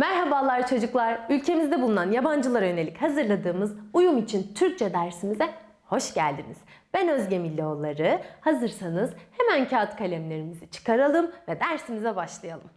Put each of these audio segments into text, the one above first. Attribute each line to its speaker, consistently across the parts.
Speaker 1: Merhabalar çocuklar. Ülkemizde bulunan yabancılara yönelik hazırladığımız uyum için Türkçe dersimize hoş geldiniz. Ben Özge Millioğulları. Hazırsanız hemen kağıt kalemlerimizi çıkaralım ve dersimize başlayalım.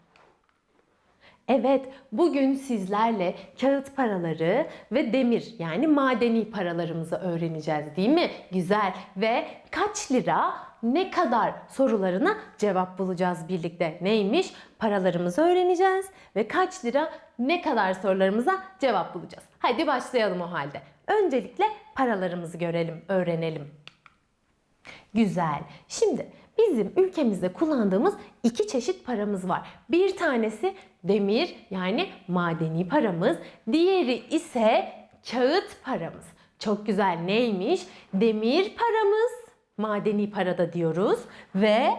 Speaker 1: Evet, bugün sizlerle kağıt paraları ve demir yani madeni paralarımızı öğreneceğiz değil mi? Güzel. Ve kaç lira, ne kadar sorularına cevap bulacağız birlikte. Neymiş? Paralarımızı öğreneceğiz ve kaç lira, ne kadar sorularımıza cevap bulacağız. Hadi başlayalım o halde. Öncelikle paralarımızı görelim, öğrenelim. Güzel. Şimdi bizim ülkemizde kullandığımız iki çeşit paramız var. Bir tanesi demir yani madeni paramız. Diğeri ise kağıt paramız. Çok güzel neymiş? Demir paramız, madeni parada diyoruz ve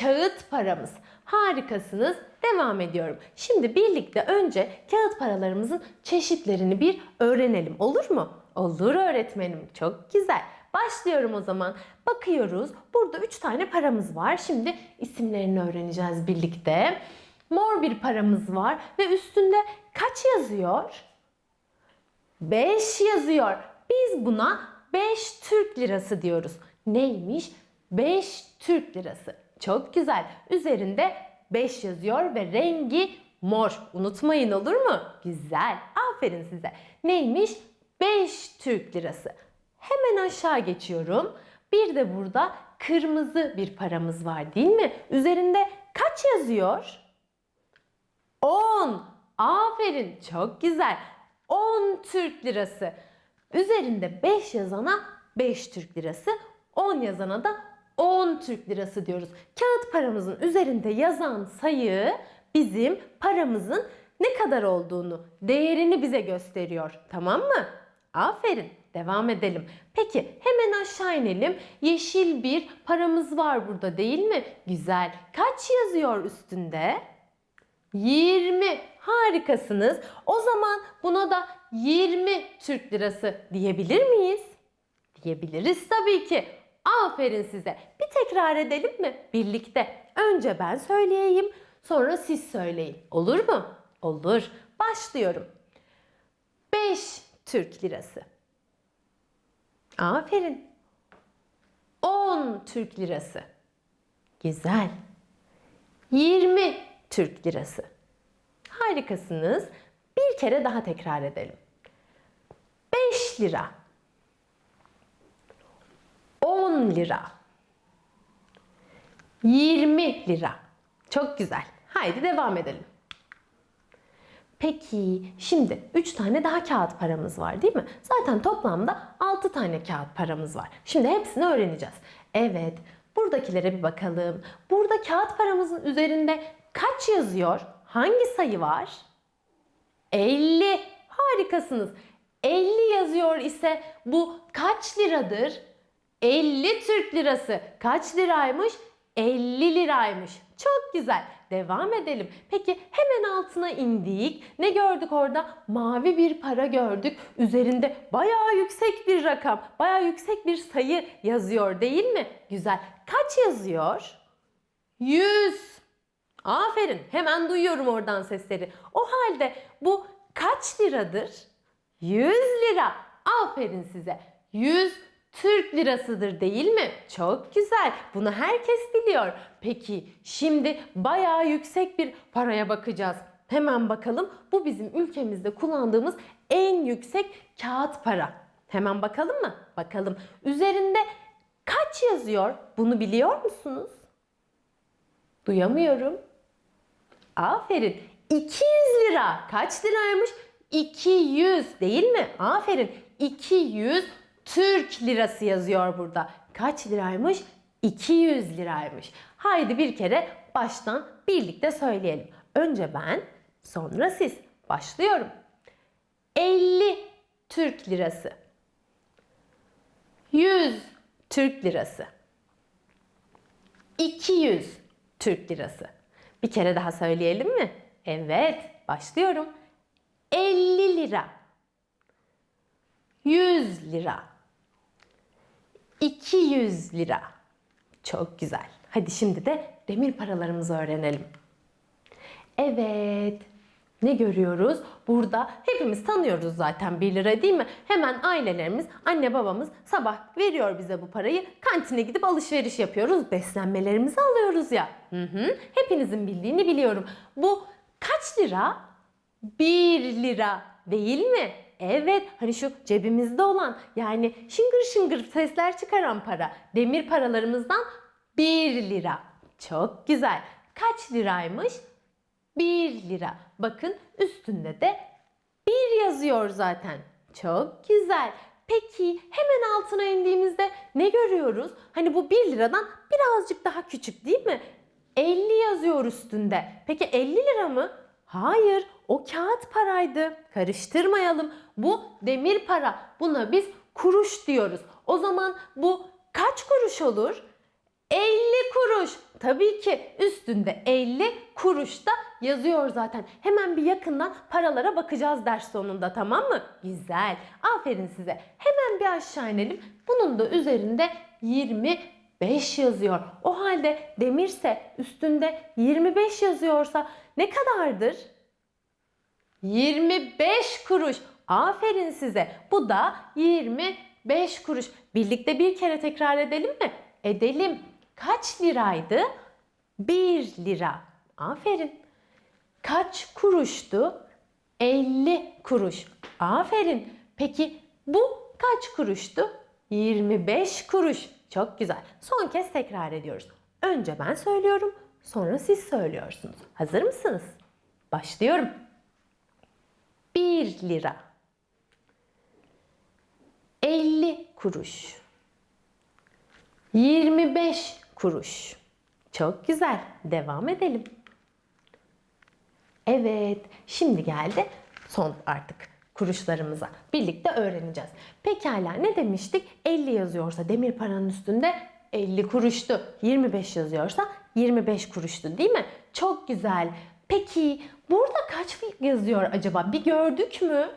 Speaker 1: kağıt paramız. Harikasınız. Devam ediyorum. Şimdi birlikte önce kağıt paralarımızın çeşitlerini bir öğrenelim. Olur mu? Olur öğretmenim. Çok güzel. Başlıyorum o zaman. Bakıyoruz. Burada 3 tane paramız var. Şimdi isimlerini öğreneceğiz birlikte. Mor bir paramız var ve üstünde kaç yazıyor? 5 yazıyor. Biz buna 5 Türk lirası diyoruz. Neymiş? 5 Türk lirası. Çok güzel. Üzerinde 5 yazıyor ve rengi mor. Unutmayın olur mu? Güzel. Aferin size. Neymiş? 5 Türk lirası. Hemen aşağı geçiyorum. Bir de burada kırmızı bir paramız var değil mi? Üzerinde kaç yazıyor? 10. Aferin. Çok güzel. 10 Türk lirası. Üzerinde 5 yazana 5 Türk lirası, 10 yazana da 10 Türk lirası diyoruz. Kağıt paramızın üzerinde yazan sayı bizim paramızın ne kadar olduğunu, değerini bize gösteriyor. Tamam mı? Aferin. Devam edelim. Peki hemen aşağı inelim. Yeşil bir paramız var burada değil mi? Güzel. Kaç yazıyor üstünde? 20. Harikasınız. O zaman buna da 20 Türk lirası diyebilir miyiz? Diyebiliriz tabii ki. Aferin size. Bir tekrar edelim mi? Birlikte. Önce ben söyleyeyim, sonra siz söyleyin. Olur mu? Olur. Başlıyorum. 5 Türk lirası. Aferin. 10 Türk lirası. Güzel. 20 Türk lirası. Harikasınız. Bir kere daha tekrar edelim. 5 lira. 10 lira. 20 lira. Çok güzel. Haydi devam edelim. Peki şimdi 3 tane daha kağıt paramız var değil mi? Zaten toplamda 6 tane kağıt paramız var. Şimdi hepsini öğreneceğiz. Evet buradakilere bir bakalım. Burada kağıt paramızın üzerinde kaç yazıyor? Hangi sayı var? 50. Harikasınız. 50 yazıyor ise bu kaç liradır? 50 Türk lirası. Kaç liraymış? 50 liraymış. Çok güzel. Devam edelim. Peki hemen altına indik. Ne gördük orada? Mavi bir para gördük. Üzerinde bayağı yüksek bir rakam, bayağı yüksek bir sayı yazıyor değil mi? Güzel. Kaç yazıyor? 100. Aferin. Hemen duyuyorum oradan sesleri. O halde bu kaç liradır? 100 lira. Aferin size. 100 Türk lirasıdır değil mi? Çok güzel. Bunu herkes biliyor. Peki şimdi bayağı yüksek bir paraya bakacağız. Hemen bakalım. Bu bizim ülkemizde kullandığımız en yüksek kağıt para. Hemen bakalım mı? Bakalım. Üzerinde kaç yazıyor? Bunu biliyor musunuz? Duyamıyorum. Aferin. 200 lira. Kaç liraymış? 200 değil mi? Aferin. 200 Türk lirası yazıyor burada. Kaç liraymış? 200 liraymış. Haydi bir kere baştan birlikte söyleyelim. Önce ben, sonra siz. Başlıyorum. 50 Türk lirası. 100 Türk lirası. 200 Türk lirası. Bir kere daha söyleyelim mi? Evet, başlıyorum. 50 lira. 100 lira. 200 lira. Çok güzel. Hadi şimdi de demir paralarımızı öğrenelim. Evet. Ne görüyoruz? Burada hepimiz tanıyoruz zaten 1 lira değil mi? Hemen ailelerimiz, anne babamız sabah veriyor bize bu parayı. Kantine gidip alışveriş yapıyoruz. Beslenmelerimizi alıyoruz ya. Hı hı. Hepinizin bildiğini biliyorum. Bu kaç lira? 1 lira değil mi? Evet hani şu cebimizde olan yani şıngır şıngır sesler çıkaran para. Demir paralarımızdan 1 lira. Çok güzel. Kaç liraymış? 1 lira. Bakın üstünde de 1 yazıyor zaten. Çok güzel. Peki hemen altına indiğimizde ne görüyoruz? Hani bu 1 liradan birazcık daha küçük değil mi? 50 yazıyor üstünde. Peki 50 lira mı? Hayır, o kağıt paraydı. Karıştırmayalım. Bu demir para. Buna biz kuruş diyoruz. O zaman bu kaç kuruş olur? 50 kuruş. Tabii ki üstünde 50 kuruş da yazıyor zaten. Hemen bir yakından paralara bakacağız ders sonunda tamam mı? Güzel. Aferin size. Hemen bir aşağı inelim. Bunun da üzerinde 25 yazıyor. O halde demirse üstünde 25 yazıyorsa ne kadardır? 25 kuruş. Aferin size. Bu da 25 kuruş. Birlikte bir kere tekrar edelim mi? Edelim. Kaç liraydı? 1 lira. Aferin. Kaç kuruştu? 50 kuruş. Aferin. Peki bu kaç kuruştu? 25 kuruş. Çok güzel. Son kez tekrar ediyoruz. Önce ben söylüyorum, sonra siz söylüyorsunuz. Hazır mısınız? Başlıyorum. 1 lira. 50 kuruş. 25 kuruş. Çok güzel. Devam edelim. Evet, şimdi geldi son artık kuruşlarımıza. Birlikte öğreneceğiz. Pekala ne demiştik? 50 yazıyorsa demir paranın üstünde 50 kuruştu. 25 yazıyorsa 25 kuruştu değil mi? Çok güzel. Peki burada kaç yazıyor acaba? Bir gördük mü?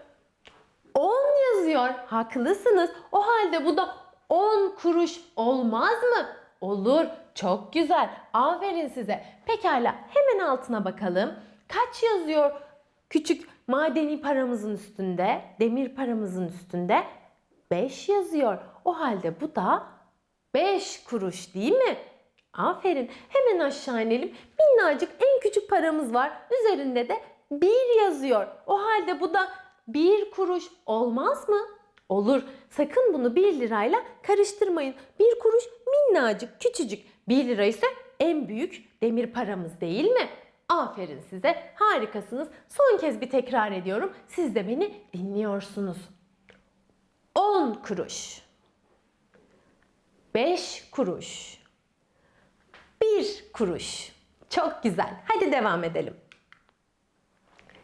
Speaker 1: 10 yazıyor. Haklısınız. O halde bu da 10 kuruş olmaz mı? Olur. Çok güzel. Aferin size. Pekala hemen altına bakalım. Kaç yazıyor küçük madeni paramızın üstünde, demir paramızın üstünde? 5 yazıyor. O halde bu da 5 kuruş değil mi? Aferin. Hemen aşağı inelim. Minnacık en küçük paramız var. Üzerinde de 1 yazıyor. O halde bu da 1 kuruş olmaz mı? Olur. Sakın bunu 1 lirayla karıştırmayın. 1 kuruş minnacık, küçücük. 1 lira ise en büyük demir paramız değil mi? Aferin size. Harikasınız. Son kez bir tekrar ediyorum. Siz de beni dinliyorsunuz. 10 kuruş. 5 kuruş. 1 kuruş. Çok güzel. Hadi devam edelim.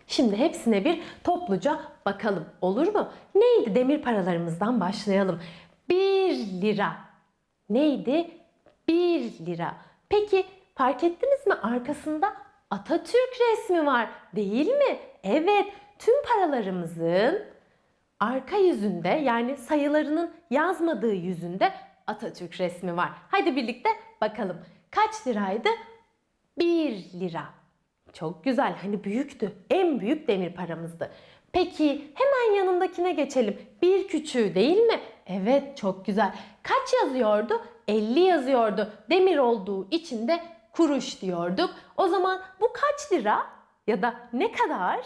Speaker 1: Şimdi hepsine bir topluca bakalım. Olur mu? Neydi? Demir paralarımızdan başlayalım. 1 lira. Neydi? 1 lira. Peki fark ettiniz mi? Arkasında Atatürk resmi var. Değil mi? Evet. Tüm paralarımızın arka yüzünde yani sayılarının yazmadığı yüzünde Atatürk resmi var. Hadi birlikte bakalım. Kaç liraydı? 1 lira. Çok güzel. Hani büyüktü. En büyük demir paramızdı. Peki hemen yanındakine geçelim. Bir küçüğü değil mi? Evet çok güzel. Kaç yazıyordu? 50 yazıyordu. Demir olduğu için de kuruş diyorduk. O zaman bu kaç lira? Ya da ne kadar?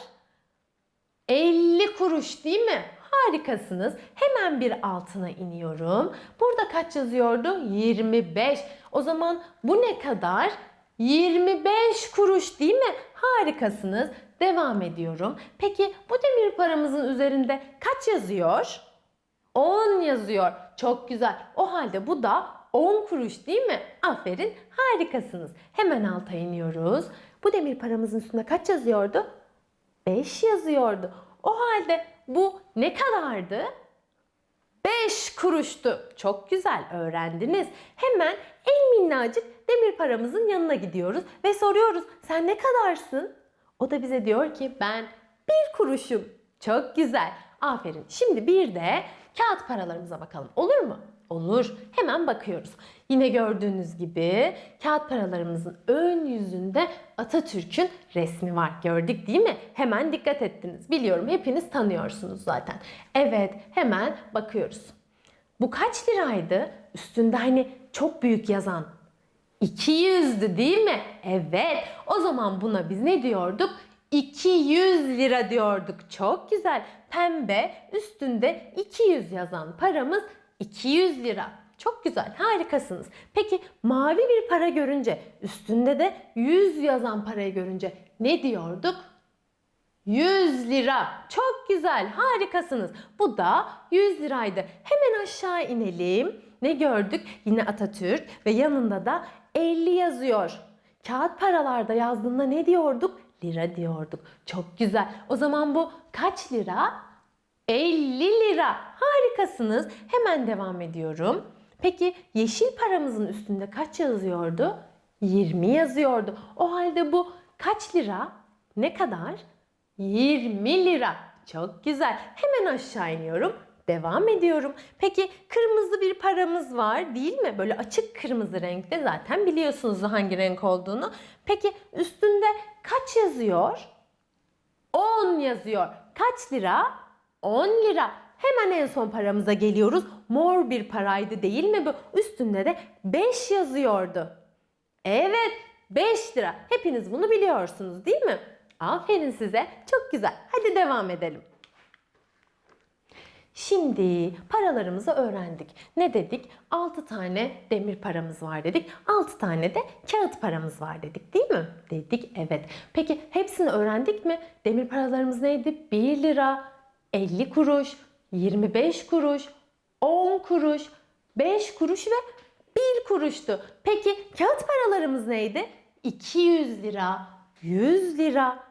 Speaker 1: 50 kuruş değil mi? Harikasınız. Hemen bir altına iniyorum. Burada kaç yazıyordu? 25. O zaman bu ne kadar? 25 kuruş değil mi? Harikasınız. Devam ediyorum. Peki bu demir paramızın üzerinde kaç yazıyor? 10 yazıyor. Çok güzel. O halde bu da 10 kuruş değil mi? Aferin. Harikasınız. Hemen alta iniyoruz. Bu demir paramızın üstünde kaç yazıyordu? 5 yazıyordu. O halde bu ne kadardı? 5 kuruştu. Çok güzel öğrendiniz. Hemen en minnacık demir paramızın yanına gidiyoruz ve soruyoruz. Sen ne kadarsın? O da bize diyor ki ben bir kuruşum. Çok güzel. Aferin. Şimdi bir de kağıt paralarımıza bakalım. Olur mu? Olur. Hemen bakıyoruz. Yine gördüğünüz gibi kağıt paralarımızın ön yüzünde Atatürk'ün resmi var. Gördük değil mi? Hemen dikkat ettiniz. Biliyorum hepiniz tanıyorsunuz zaten. Evet hemen bakıyoruz. Bu kaç liraydı? Üstünde hani çok büyük yazan 200'dü değil mi? Evet. O zaman buna biz ne diyorduk? 200 lira diyorduk. Çok güzel. Pembe üstünde 200 yazan paramız 200 lira. Çok güzel. Harikasınız. Peki mavi bir para görünce üstünde de 100 yazan parayı görünce ne diyorduk? 100 lira. Çok güzel. Harikasınız. Bu da 100 liraydı. Hemen aşağı inelim. Ne gördük? Yine Atatürk ve yanında da 50 yazıyor. Kağıt paralarda yazdığında ne diyorduk? Lira diyorduk. Çok güzel. O zaman bu kaç lira? 50 lira. Harikasınız. Hemen devam ediyorum. Peki yeşil paramızın üstünde kaç yazıyordu? 20 yazıyordu. O halde bu kaç lira? Ne kadar? 20 lira. Çok güzel. Hemen aşağı iniyorum. Devam ediyorum. Peki kırmızı bir paramız var değil mi? Böyle açık kırmızı renkte zaten biliyorsunuz hangi renk olduğunu. Peki üstünde kaç yazıyor? 10 yazıyor. Kaç lira? 10 lira. Hemen en son paramıza geliyoruz. Mor bir paraydı değil mi bu? Üstünde de 5 yazıyordu. Evet 5 lira. Hepiniz bunu biliyorsunuz değil mi? Aferin size. Çok güzel. Hadi devam edelim. Şimdi paralarımızı öğrendik. Ne dedik? 6 tane demir paramız var dedik. 6 tane de kağıt paramız var dedik değil mi? Dedik evet. Peki hepsini öğrendik mi? Demir paralarımız neydi? 1 lira, 50 kuruş, 25 kuruş, 10 kuruş, 5 kuruş ve 1 kuruştu. Peki kağıt paralarımız neydi? 200 lira, 100 lira,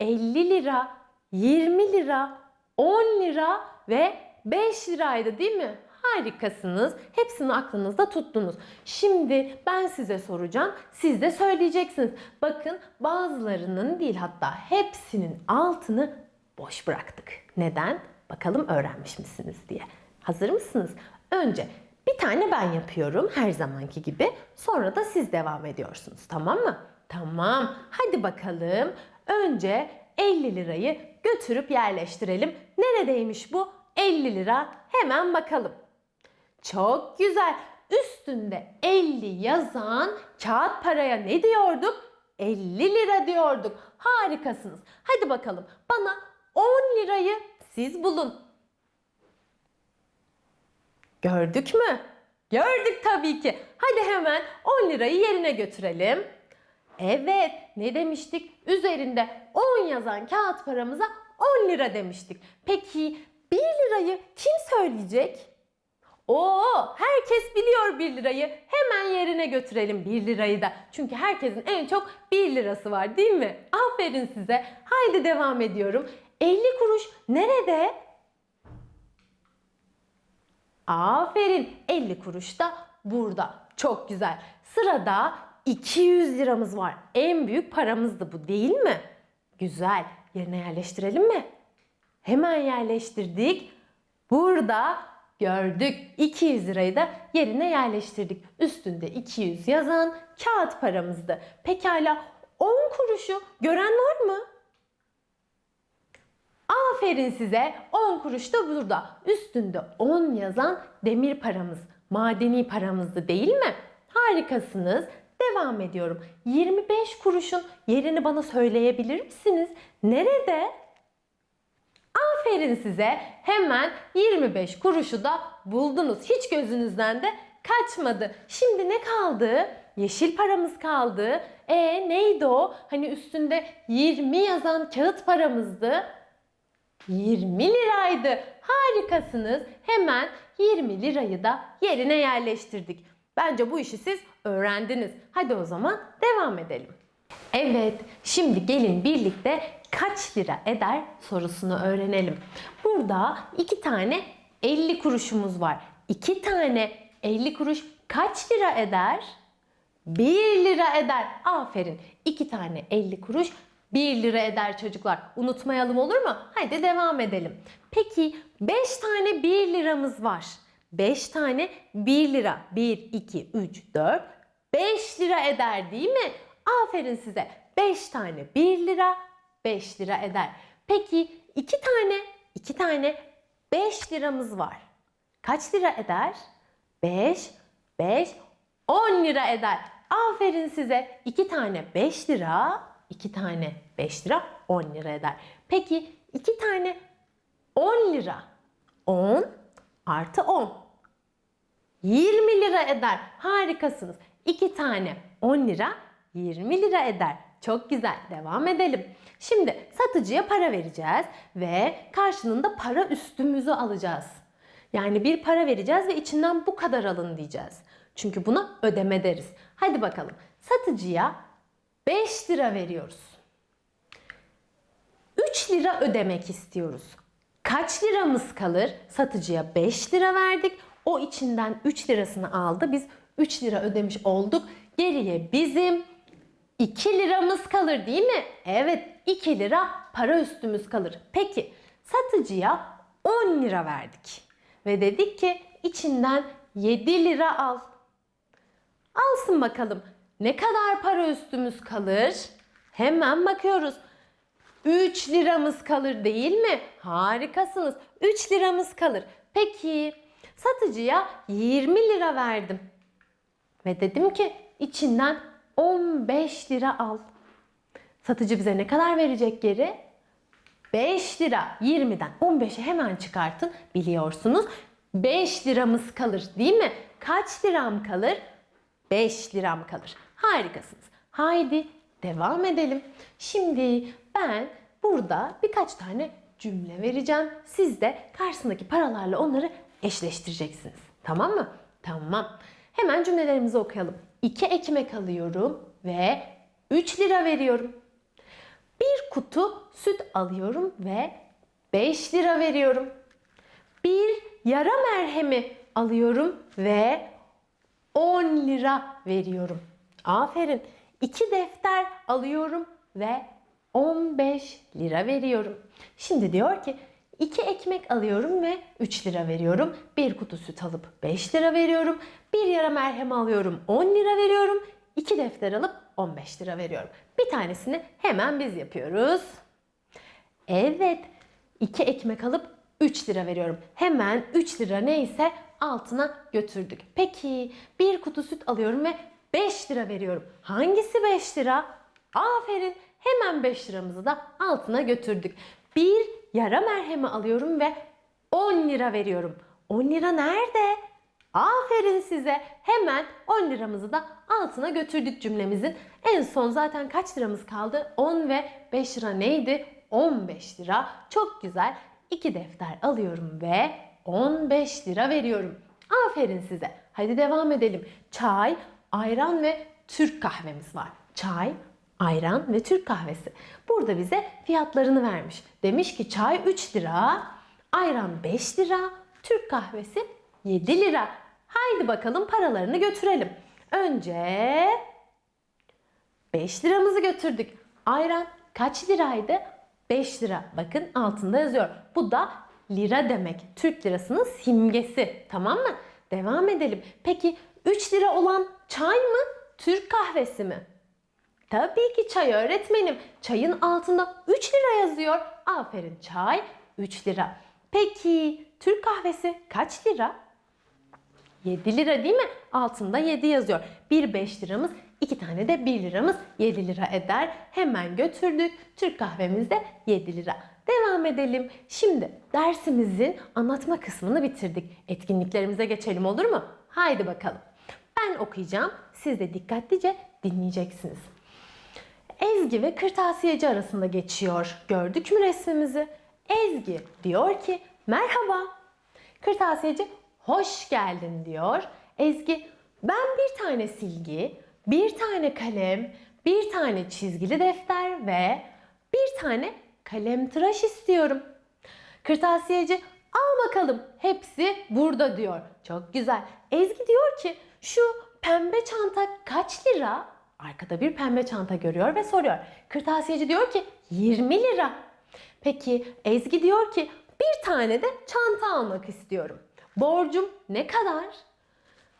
Speaker 1: 50 lira, 20 lira, 10 lira ve 5 liraydı değil mi? Harikasınız. Hepsini aklınızda tuttunuz. Şimdi ben size soracağım. Siz de söyleyeceksiniz. Bakın bazılarının değil hatta hepsinin altını boş bıraktık. Neden? Bakalım öğrenmiş misiniz diye. Hazır mısınız? Önce bir tane ben yapıyorum her zamanki gibi. Sonra da siz devam ediyorsunuz. Tamam mı? Tamam. Hadi bakalım. Önce 50 lirayı götürüp yerleştirelim. Neredeymiş bu 50 lira? Hemen bakalım. Çok güzel. Üstünde 50 yazan kağıt paraya ne diyorduk? 50 lira diyorduk. Harikasınız. Hadi bakalım. Bana 10 lirayı siz bulun. Gördük mü? Gördük tabii ki. Hadi hemen 10 lirayı yerine götürelim. Evet, ne demiştik? Üzerinde 10 yazan kağıt paramıza 10 lira demiştik. Peki 1 lirayı kim söyleyecek? Oo, herkes biliyor 1 lirayı. Hemen yerine götürelim 1 lirayı da. Çünkü herkesin en çok 1 lirası var değil mi? Aferin size. Haydi devam ediyorum. 50 kuruş nerede? Aferin. 50 kuruş da burada. Çok güzel. Sırada 200 liramız var. En büyük paramızdı bu değil mi? Güzel. Yerine yerleştirelim mi? Hemen yerleştirdik. Burada gördük. 200 lirayı da yerine yerleştirdik. Üstünde 200 yazan kağıt paramızdı. Pekala 10 kuruşu gören var mı? Aferin size 10 kuruş da burada. Üstünde 10 yazan demir paramız, madeni paramızdı değil mi? Harikasınız. Devam ediyorum. 25 kuruşun yerini bana söyleyebilir misiniz? Nerede? Aferin size. Hemen 25 kuruşu da buldunuz. Hiç gözünüzden de kaçmadı. Şimdi ne kaldı? Yeşil paramız kaldı. E neydi o? Hani üstünde 20 yazan kağıt paramızdı. 20 liraydı. Harikasınız. Hemen 20 lirayı da yerine yerleştirdik. Bence bu işi siz öğrendiniz. Hadi o zaman devam edelim. Evet, şimdi gelin birlikte kaç lira eder sorusunu öğrenelim. Burada iki tane 50 kuruşumuz var. İki tane 50 kuruş kaç lira eder? 1 lira eder. Aferin. 2 tane 50 kuruş 1 lira eder çocuklar. Unutmayalım olur mu? Haydi devam edelim. Peki 5 tane 1 liramız var. 5 tane 1 lira. 1, 2, 3, 4, 5 lira eder değil mi? Aferin size. 5 tane 1 lira, 5 lira eder. Peki 2 tane, 2 tane 5 liramız var. Kaç lira eder? 5, 5, 10 lira eder. Aferin size. 2 tane 5 lira, 2 tane 5 lira 10 lira eder. Peki 2 tane 10 lira. 10 artı 10. 20 lira eder. Harikasınız. 2 tane 10 lira 20 lira eder. Çok güzel. Devam edelim. Şimdi satıcıya para vereceğiz ve karşılığında para üstümüzü alacağız. Yani bir para vereceğiz ve içinden bu kadar alın diyeceğiz. Çünkü buna ödeme deriz. Hadi bakalım. Satıcıya 5 lira veriyoruz. 3 lira ödemek istiyoruz. Kaç liramız kalır? Satıcıya 5 lira verdik. O içinden 3 lirasını aldı. Biz 3 lira ödemiş olduk. Geriye bizim 2 liramız kalır değil mi? Evet 2 lira para üstümüz kalır. Peki satıcıya 10 lira verdik. Ve dedik ki içinden 7 lira al. Alsın bakalım. Ne kadar para üstümüz kalır? Hemen bakıyoruz. 3 liramız kalır değil mi? Harikasınız. 3 liramız kalır. Peki satıcıya 20 lira verdim. Ve dedim ki içinden 15 lira al. Satıcı bize ne kadar verecek geri? 5 lira. 20'den 15'i hemen çıkartın. Biliyorsunuz 5 liramız kalır değil mi? Kaç liram kalır? 5 liram kalır. Harikasınız. Haydi devam edelim. Şimdi ben burada birkaç tane cümle vereceğim. Siz de karşısındaki paralarla onları eşleştireceksiniz. Tamam mı? Tamam. Hemen cümlelerimizi okuyalım. 2 ekmek alıyorum ve 3 lira veriyorum. Bir kutu süt alıyorum ve 5 lira veriyorum. Bir yara merhemi alıyorum ve 10 lira veriyorum. Aferin. İki defter alıyorum ve 15 lira veriyorum. Şimdi diyor ki iki ekmek alıyorum ve 3 lira veriyorum. Bir kutu süt alıp 5 lira veriyorum. Bir yara merhem alıyorum 10 lira veriyorum. İki defter alıp 15 lira veriyorum. Bir tanesini hemen biz yapıyoruz. Evet. 2 ekmek alıp 3 lira veriyorum. Hemen 3 lira neyse altına götürdük. Peki bir kutu süt alıyorum ve 5 lira veriyorum. Hangisi 5 lira? Aferin. Hemen 5 liramızı da altına götürdük. Bir yara merhemi alıyorum ve 10 lira veriyorum. 10 lira nerede? Aferin size. Hemen 10 liramızı da altına götürdük cümlemizin. En son zaten kaç liramız kaldı? 10 ve 5 lira neydi? 15 lira. Çok güzel. 2 defter alıyorum ve 15 lira veriyorum. Aferin size. Hadi devam edelim. Çay, ayran ve Türk kahvemiz var. Çay, ayran ve Türk kahvesi. Burada bize fiyatlarını vermiş. Demiş ki çay 3 lira, ayran 5 lira, Türk kahvesi 7 lira. Haydi bakalım paralarını götürelim. Önce 5 liramızı götürdük. Ayran kaç liraydı? 5 lira. Bakın altında yazıyor. Bu da lira demek. Türk lirasının simgesi. Tamam mı? Devam edelim. Peki 3 lira olan çay mı? Türk kahvesi mi? Tabii ki çay öğretmenim. Çayın altında 3 lira yazıyor. Aferin çay 3 lira. Peki Türk kahvesi kaç lira? 7 lira değil mi? Altında 7 yazıyor. Bir 5 liramız, iki tane de 1 liramız 7 lira eder. Hemen götürdük. Türk kahvemiz de 7 lira. Devam edelim. Şimdi dersimizin anlatma kısmını bitirdik. Etkinliklerimize geçelim olur mu? Haydi bakalım. Ben okuyacağım. Siz de dikkatlice dinleyeceksiniz. Ezgi ve kırtasiyeci arasında geçiyor. Gördük mü resmimizi? Ezgi diyor ki merhaba. Kırtasiyeci hoş geldin diyor. Ezgi ben bir tane silgi, bir tane kalem, bir tane çizgili defter ve bir tane kalem tıraş istiyorum. Kırtasiyeci al bakalım hepsi burada diyor. Çok güzel. Ezgi diyor ki şu pembe çanta kaç lira? Arkada bir pembe çanta görüyor ve soruyor. Kırtasiyeci diyor ki 20 lira. Peki Ezgi diyor ki bir tane de çanta almak istiyorum. Borcum ne kadar?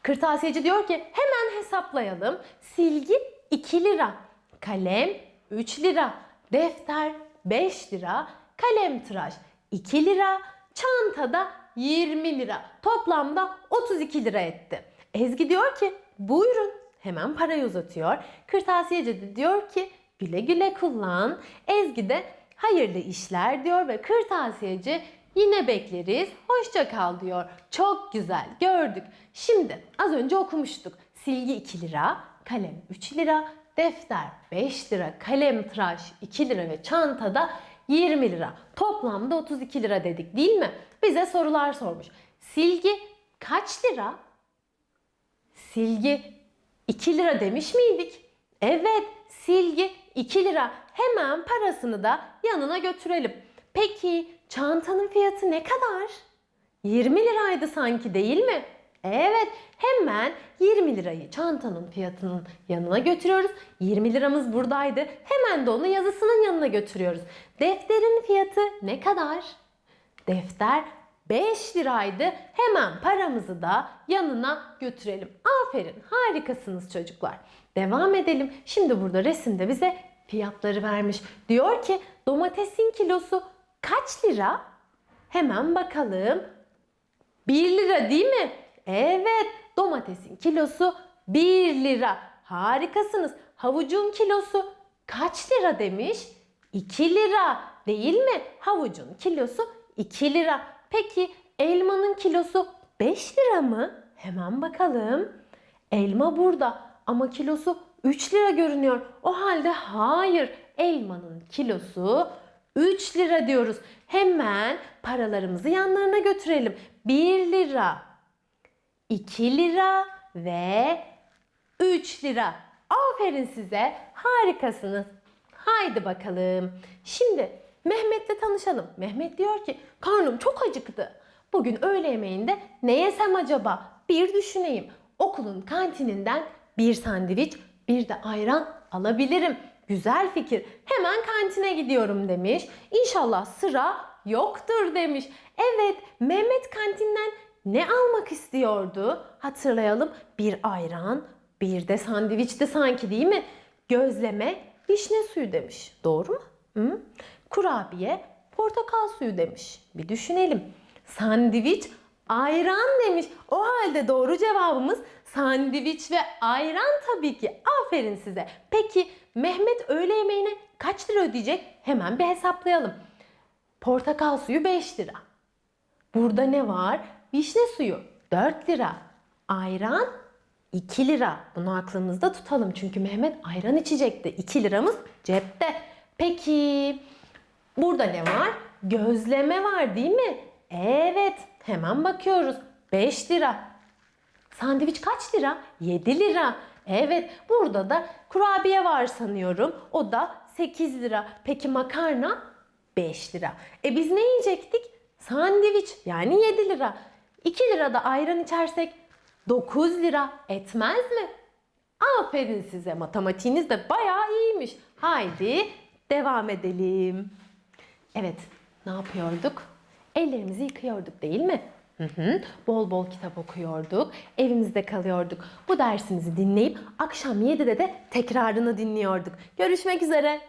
Speaker 1: Kırtasiyeci diyor ki hemen hesaplayalım. Silgi 2 lira, kalem 3 lira, defter 5 lira, kalem tıraş 2 lira, çantada 20 lira. Toplamda 32 lira etti. Ezgi diyor ki buyurun hemen parayı uzatıyor. Kırtasiyeci de diyor ki güle güle kullan. Ezgi de hayırlı işler diyor ve kırtasiyeci Yine bekleriz. Hoşça kal diyor. Çok güzel. Gördük. Şimdi az önce okumuştuk. Silgi 2 lira, kalem 3 lira, defter 5 lira, kalem tıraş 2 lira ve çantada 20 lira. Toplamda 32 lira dedik değil mi? Bize sorular sormuş. Silgi kaç lira? Silgi 2 lira demiş miydik? Evet, silgi 2 lira. Hemen parasını da yanına götürelim. Peki çantanın fiyatı ne kadar? 20 liraydı sanki değil mi? Evet, hemen 20 lirayı çantanın fiyatının yanına götürüyoruz. 20 liramız buradaydı. Hemen de onu yazısının yanına götürüyoruz. Defterin fiyatı ne kadar? Defter 5 liraydı. Hemen paramızı da yanına götürelim. Aferin, harikasınız çocuklar. Devam edelim. Şimdi burada resimde bize fiyatları vermiş. Diyor ki domatesin kilosu kaç lira? Hemen bakalım. 1 lira değil mi? Evet, domatesin kilosu 1 lira. Harikasınız. Havucun kilosu kaç lira demiş? 2 lira değil mi? Havucun kilosu 2 lira. Peki elmanın kilosu 5 lira mı? Hemen bakalım. Elma burada ama kilosu 3 lira görünüyor. O halde hayır. Elmanın kilosu 3 lira diyoruz. Hemen paralarımızı yanlarına götürelim. 1 lira, 2 lira ve 3 lira. Aferin size. Harikasınız. Haydi bakalım. Şimdi Mehmet'le tanışalım. Mehmet diyor ki karnım çok acıktı. Bugün öğle yemeğinde ne yesem acaba? Bir düşüneyim. Okulun kantininden bir sandviç, bir de ayran alabilirim. Güzel fikir. Hemen kantine gidiyorum demiş. İnşallah sıra yoktur demiş. Evet, Mehmet kantinden ne almak istiyordu? Hatırlayalım. Bir ayran, bir de sandviçti sanki değil mi? Gözleme, vişne suyu demiş. Doğru mu? Hı? Kurabiye, portakal suyu demiş. Bir düşünelim. Sandviç, ayran demiş. O halde doğru cevabımız sandviç ve ayran tabii ki. Aferin size. Peki Mehmet öğle yemeğine kaç lira ödeyecek? Hemen bir hesaplayalım. Portakal suyu 5 lira. Burada ne var? Vişne suyu 4 lira. Ayran 2 lira. Bunu aklımızda tutalım çünkü Mehmet ayran içecekti. 2 liramız cepte. Peki burada ne var? Gözleme var değil mi? Evet. Hemen bakıyoruz. 5 lira. Sandviç kaç lira? 7 lira. Evet, burada da kurabiye var sanıyorum. O da 8 lira. Peki makarna? 5 lira. E biz ne yiyecektik? Sandviç yani 7 lira. 2 lira da ayran içersek 9 lira etmez mi? Aferin size. Matematiğiniz de bayağı iyiymiş. Haydi devam edelim. Evet, ne yapıyorduk? Ellerimizi yıkıyorduk değil mi? Hı hı. Bol bol kitap okuyorduk. Evimizde kalıyorduk. Bu dersimizi dinleyip akşam 7'de de tekrarını dinliyorduk. Görüşmek üzere.